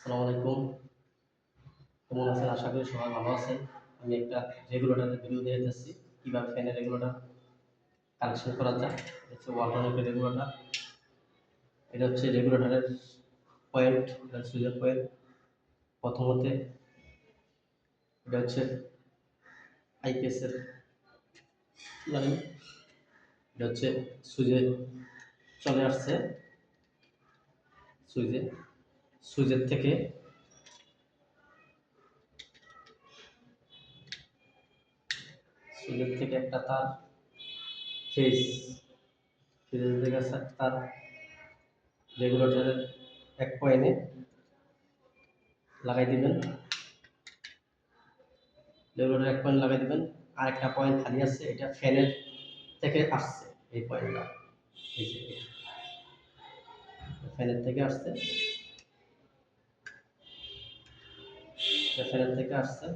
আসসালামু আলাইকুম। কেমন আছেন? আশা করি সবাই ভালো আছেন। আমি একটা রেগুলেটরের ভিডিও দিয়ে যাচ্ছি। কীভাবে ফ্যানের রেগুলেটর কানেকশন করা যায়? হচ্ছে ওয়ালটন একটা রেগুলেটর। এটা হচ্ছে রেগুলেটরের পয়েন্ট এটা সুইচের পয়েন্ট প্রথমত। এটা হচ্ছে আইপিএসের লাইন এটা হচ্ছে সুইচে চলে আসছে। সুইচে সুইচের থেকে। সুইচের থেকে একটা তার। ফেস। ফেজের থেকে তার। রেগুলেটরের এক পয়েন্টে লাগাই দিবেন। রেগুলেটর এক পয়েন্ট লাগাই দিবেন। আর একটা পয়েন্ট খালি আছে, এটা ফ্যানের থেকে আসছে এই পয়েন্টটা এই যে ফ্যানের থেকে আসছে। ফ্যানের থেকে আসছে।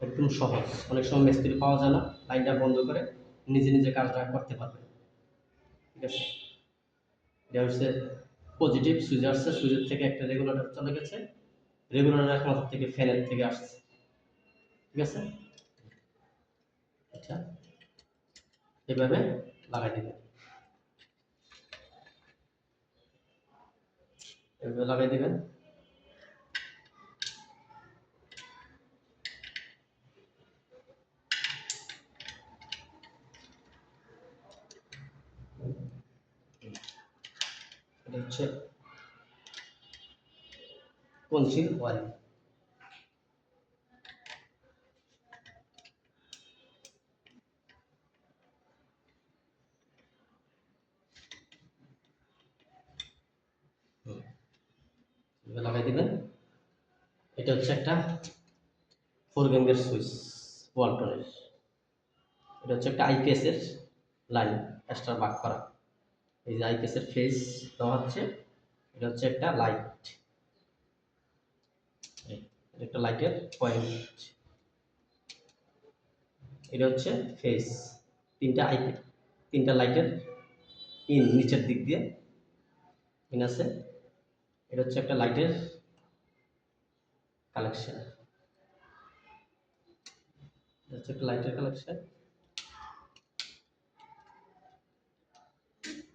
একদম সহজ। অনেক সময় মিস্ত্রি পাওয়া যায় না। লাইনটা বন্ধ করে নিজে নিজে কাজটা করতে পারবে ঠিক আছে? এটা হচ্ছে পজিটিভ সুইচ আসছে। সুইচের থেকে একটা রেগুলেটর চলে গেছে। রেগুলেটর একমাত্র থেকে ফ্যানের থেকে আসছে। ঠিক আছে? আচ্ছা। এভাবে লাগাই দিবেন। এভাবে লাগাই দিবেন। হচ্ছে কনসিল ওয়ারিং এভাবে লাগাই দিবেন। এটা হচ্ছে একটা ফোর গ্যাঙ্গের সুইচ ওয়ালটনের এটা হচ্ছে একটা আইপিএস এর লাইন এক্সট্রা বাক করা। এই যে আইপিএস এর ফেস দেওয়া হচ্ছে, এটা হচ্ছে একটা লাইট একটা লাইটের পয়েন্ট এটা হচ্ছে ফেস তিনটা আইপি তিনটা লাইটের ইন নিচের দিক দিয়ে। ইন আছে। এটা হচ্ছে একটা লাইটের কালেকশন এটা হচ্ছে একটা লাইটের কালেকশন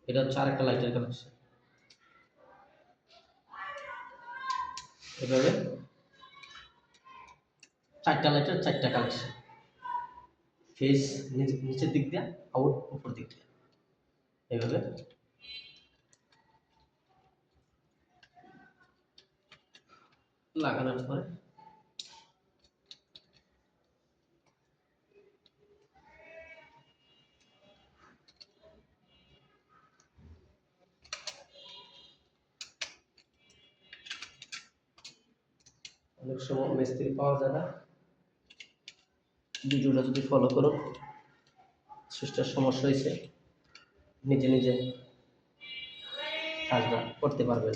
এটা হচ্ছে আরেকটা লাইটের কালেকশন এভাবে চারটা লাইটের চারটা কালেকশন ফেস নিচের দিক দিয়ে আউট উপর দিক দিয়ে। এভাবে। লাগানোর পরে। অনেক সময় মিস্ত্রি পাওয়া যায় না। ভিডিওটা যদি ফলো করো সুইচটার সমস্যা হয়েছে। নিজে নিজে কাজটা করতে পারবেন।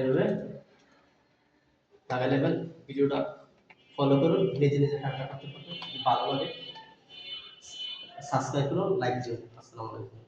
এভাবে নেবেন ভিডিওটা ফলো করুন, নিজে নিজে কাজটা করতে পারবেন। ভালো লাগে সাবস্ক্রাইব করুন লাইক দিন আসসালামু আলাইকুম।